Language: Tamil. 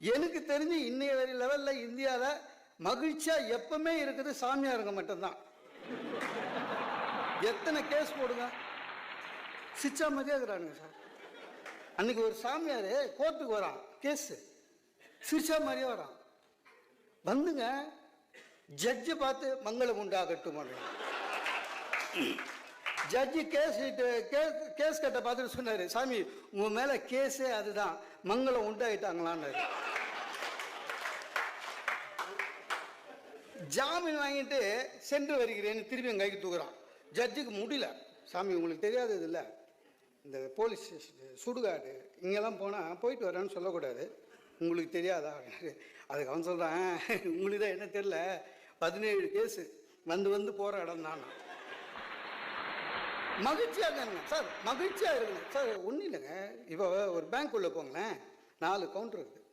எனக்கு தெரிஞ்சு இன்னைய வரை லெவலில் இந்தியாவில் மகிழ்ச்சியாக எப்பவுமே இருக்குது சாமியாருங்க மட்டும்தான். எத்தனை கேஸ் போடுங்க? சிச்சா மாதிரியே இருக்கிறானுங்க சார். அன்னைக்கு ஒரு சாமியார் கோர்ட்டுக்கு வரான் கேஸு சிரிச்சா மாதிரியே வரான். வந்துங்க ஜட்ஜை பார்த்து மங்களம் உண்டாகட்டும் ஜட்ஜி கேஸ் கேஸ் கேஸ் கட்ட பார்த்துட்டு சொன்னாரு. சாமி உங்க மேல கேஸே அதுதான். மங்களம் உண்டாயிட்டாங்களான்னு. ஜாமீன் வாங்கிட்டு சென்று வருகிறேன்னு திரும்பி என் கைக்கு தூக்குறான். ஜட்ஜுக்கு முடியல. சாமி உங்களுக்கு தெரியாதது இல்லை. இந்த போலீஸ் ஸ்டேஷன் சுடுகாடு இங்கெல்லாம் போனால் போயிட்டு வரேன்னு சொல்லக்கூடாது. உங்களுக்கு தெரியாதா? அதுக்கு அவன் சொல்கிறான் உங்களுக்கு தான் என்ன தெரில பதினேழு கேஸு வந்து வந்து போகிற இடம் தான். மகிழ்ச்சியாக இருங்க சார். மகிழ்ச்சியாக இருங்க. சார் ஒன்றும் இல்லைங்க. இப்போ ஒரு பேங்க் உள்ளே போங்களேன். நாலு கவுண்டர் இருக்குது